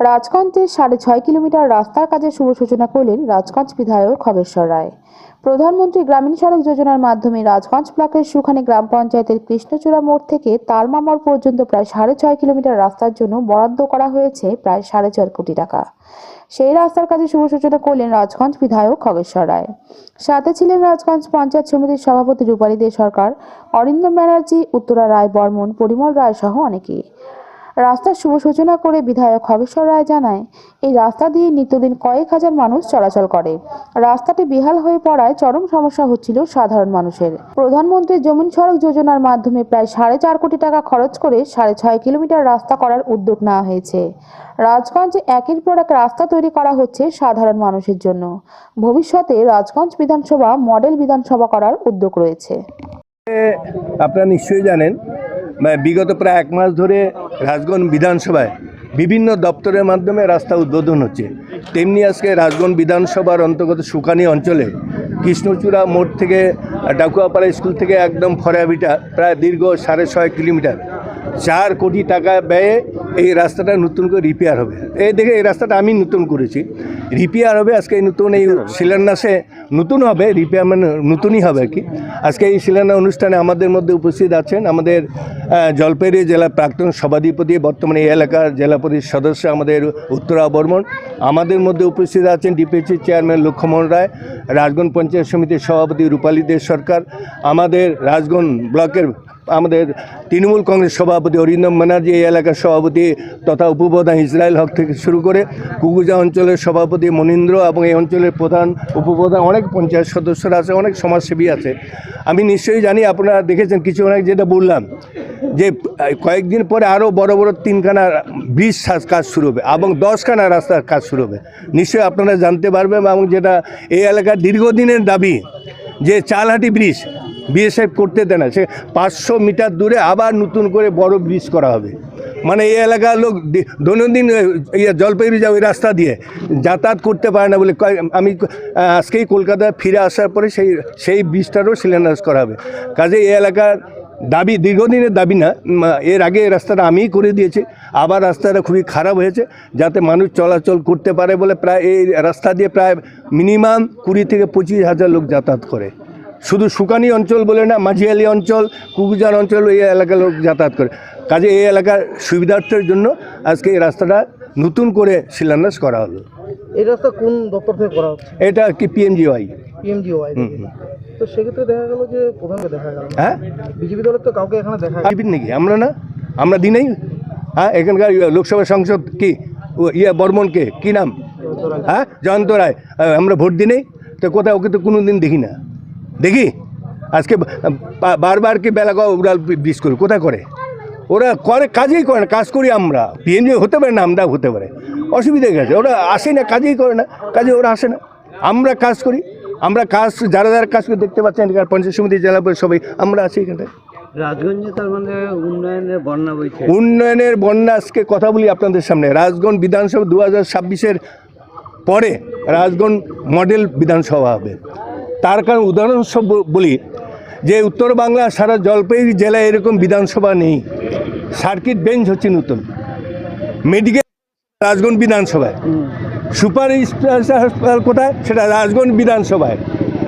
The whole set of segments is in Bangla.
রাজগঞ্জের সাড়ে ছয় কিলোমিটার রাস্তার কাজের শুভ সূচনা করলেন রাজগঞ্জ বিধায়ক খগেশ্বর রায়। প্রধানমন্ত্রী গ্রামীণ সড়ক যোজনার মাধ্যমে রাজগঞ্জ ব্লকের সুখানি গ্রাম পঞ্চায়েতের কৃষ্ণচূড়া মোড় থেকে তালমা মোড় পর্যন্ত প্রায় সাড়ে ছয় কিলোমিটার রাস্তার জন্য বরাদ্দ করা হয়েছে প্রায় সাড়ে চার কোটি টাকা। সেই রাস্তার কাজে শুভ সূচনা করলেন রাজগঞ্জ বিধায়ক খগেশ্বর রায়। সাথে ছিলেন রাজগঞ্জ পঞ্চায়েত সমিতির সভাপতি রূপালী দে সরকার অরিন্দম ব্যানার্জি, উত্তরা রায় বর্মন, পরিমল রায় সহ অনেকেই। রাস্তার শুভ সূচনা করে বিধায়ক খগেশ্বর রায় জানায়, এই রাস্তা দিয়ে নিত্যদিন কয়েক হাজার মানুষ চলাচল করে। রাস্তাটি বেহাল হয়ে পড়ায় চরম সমস্যা হচ্ছিল সাধারণ মানুষের। প্রধানমন্ত্রী জমিন সড়ক যোজনার মাধ্যমে প্রায় সাড়ে চার কোটি টাকা খরচ করে সাড়ে ছয় কিলোমিটার রাস্তা করার উদ্যোগ নেওয়া হয়েছে। রাজগঞ্জে একের পর এক রাস্তা তৈরি করা হচ্ছে সাধারণ মানুষের জন্য। ভবিষ্যতে রাজগঞ্জ বিধানসভা মডেল বিধানসভা করার উদ্যোগ রয়েছে। আপনারা নিশ্চয়ই জানেন বিগত প্রায় এক মাস ধরে রাজগঞ্জ বিধানসভায় বিভিন্ন দপ্তরের মাধ্যমে রাস্তা উদ্বোধন হচ্ছে। তেমনি আজকে রাজগঞ্জ বিধানসভার অন্তর্গত সুকানি অঞ্চলে কৃষ্ণচূড়া মোড় থেকে, ডাকুয়াপাড়া স্কুল থেকে একদম ফরাবিটা প্রায় দীর্ঘ সাড়ে ছয় কিলোমিটার। চার কোটি টাকা ব্যয়ে এই রাস্তাটা নতুন করে রিপেয়ার হবে। এই দেখে এই রাস্তাটা আমি নতুন করেছি। রিপেয়ার হবে আজকে নতুন এই শিলান্যাসে নতুন হবে রিপেয়ার মানে নতুনই হবে আর কি। আজকে এই শিলান্যাস অনুষ্ঠানে আমাদের মধ্যে উপস্থিত আছেন আমাদের জলপাইগুড়ি জেলার প্রাক্তন সভাধিপতি, বর্তমানে এই এলাকার জেলা পরিষদ সদস্য আমাদের উত্তরা বর্মন। আমাদের মধ্যে উপস্থিত আছেন ডিপিএসসি চেয়ারম্যান লক্ষ্যমোহন রায় রাজগঞ্জ পঞ্চায়েত সমিতির সভাপতি রূপালী দে সরকার, আমাদের রাজগঞ্জ ব্লকের আমাদের তৃণমূল কংগ্রেস সভাপতি অরিন্দম ব্যানার্জি, এই এলাকার সভাপতি তথা উপপ্রধান ইসরায়েল হক থেকে শুরু করে কুকুজা অঞ্চলের সভাপতি মনীন্দ্র এবং এই অঞ্চলের প্রধান উপপ্রধান অনেক পঞ্চায়েত সদস্যরা আছে, অনেক সমাজসেবী আছে। আমি নিশ্চয়ই জানি আপনারা দেখেছেন কিছু অনেক যেটা বললাম, যে কয়েকদিন পরে আরও বড় বড় তিনখানা ব্রিজ কাজ শুরু হবে এবং দশখানা রাস্তার কাজ শুরু হবে। নিশ্চয়ই আপনারা জানতে পারবেন এবং যেটা এই এলাকার দীর্ঘদিনের দাবি, যে চালহাটি ব্রিজ, বিএসএফ করতে দেয় না, সে পাঁচশো মিটার দূরে আবার নতুন করে বড় ব্রিজ করা হবে। মানে এই এলাকার লোক দৈনন্দিন ইয়ে জলপাইগুড়ি যায় ওই রাস্তা দিয়ে যাতায়াত করতে পারে না বলে আমি আজকেই কলকাতায় ফিরে আসার পরে সেই সেই ব্রিজটারও শিলান্যাস করা হবে। কাজে এই এলাকার দাবি দীর্ঘদিনের দাবি না এর আগে রাস্তাটা আমিই করে দিয়েছি। আবার রাস্তাটা খুবই খারাপ হয়েছে, যাতে মানুষ চলাচল করতে পারে বলে প্রায় এই রাস্তা দিয়ে প্রায় মিনিমাম কুড়ি থেকে পঁচিশ হাজার লোক যাতায়াত করে। শুধু সুকানি অঞ্চল বলে না, মাঝিয়ালি অঞ্চল, কুকুজার অঞ্চল, এই এলাকার লোক যাতায়াত করে। কাজে এই এলাকার সুবিধার্থের জন্য আজকে এই রাস্তাটা নতুন করে শিলান্যাস করা হলো। এই রাস্তা কোন দপ্তর থেকে করা হচ্ছে? এটা কি পিএমজিওয়াই পিএমজিওয়াই হুম, থেকে। তো সেক্ষেত্রে দেখা গেল যে প্রধানকে দেখা গেল হ্যাঁ? বিজেপি দলের তো কাউকে এখানে দেখা বিজেপির নাকি? আমরা না? আমরা দিনেই? হ্যাঁ এখানকার ইয়ে লোকসভা সংসদ কি? ইয়ে বর্মনকে। কি নাম? হ্যাঁ জয়ন্ত রায়। আমরা ভোট দিনেই? তো ওকে তো কোনো দিন দেখি না। দেখি? আজকে বারবার কি বেলা উড়াল ব্রিজ করি কোথায় করে? ওরা করে কাজেই করে না কাজ করি আমরা। পিএনজি হতে পারে না আমরা হতে পারে। অসুবিধা গেছে ওরা আসে না কাজেই করে না কাজে ওরা আসে না। আমরা কাজ করি আমরা কাজ যারা যারা কাজ করে দেখতে পাচ্ছেন এখানকার পঞ্চায়েত সমিতি জেলা সবাই আমরা আছি এখানটায় রাজগঞ্জে তার মানে উন্নয়নের বন্যা বইছে। উন্নয়নের বন্যা আজকে কথা বলি আপনাদের সামনে। রাজগঞ্জ বিধানসভা দু হাজার ছাব্বিশের পরে রাজগঞ্জ মডেল বিধানসভা হবে। তার কারণ উদাহরণ বলি যে উত্তর বাংলা সারা জলপাইগুড়ি জেলায় এরকম বিধানসভা নেই। সার্কিট বেঞ্চ হচ্ছে নতুন। মেডিকেল রাজগঞ্জ বিধানসভায়। সুপার স্পেশাল হাসপাতাল কোথায়? সেটা রাজগঞ্জ বিধানসভায়।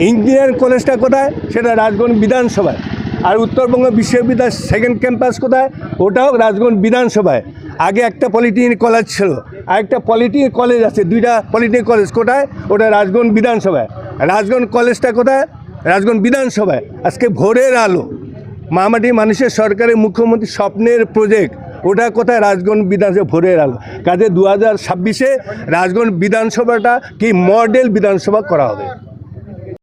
ইঞ্জিনিয়ারিং কলেজটা কোথায়? সেটা রাজগঞ্জ বিধানসভায়। আর উত্তরবঙ্গ বিশ্ববিদ্যালয় সেকেন্ড ক্যাম্পাস কোথায়? ওটাও রাজগঞ্জ বিধানসভায়। আগে একটা পলিটেকনিক কলেজ ছিল। আর একটা পলিটেকনিক কলেজ আছে, দুইটা পলিটেকনিক কলেজ কোথায়? ওটা রাজগঞ্জ বিধানসভায়। রাজগঞ্জ কলেজটা কোথায়? রাজগঞ্জ বিধানসভায়। আজকে ভোরের আলো। মামাটি মানুষের সরকারের মুখ্যমন্ত্রী স্বপ্নের প্রজেক্ট ওটা কোথায়? রাজগঞ্জ বিধানসভা ভরে গেল কাজে দু হাজার ছাব্বিশে রাজগঞ্জ বিধানসভাটা কি মডেল বিধানসভা করা হবে?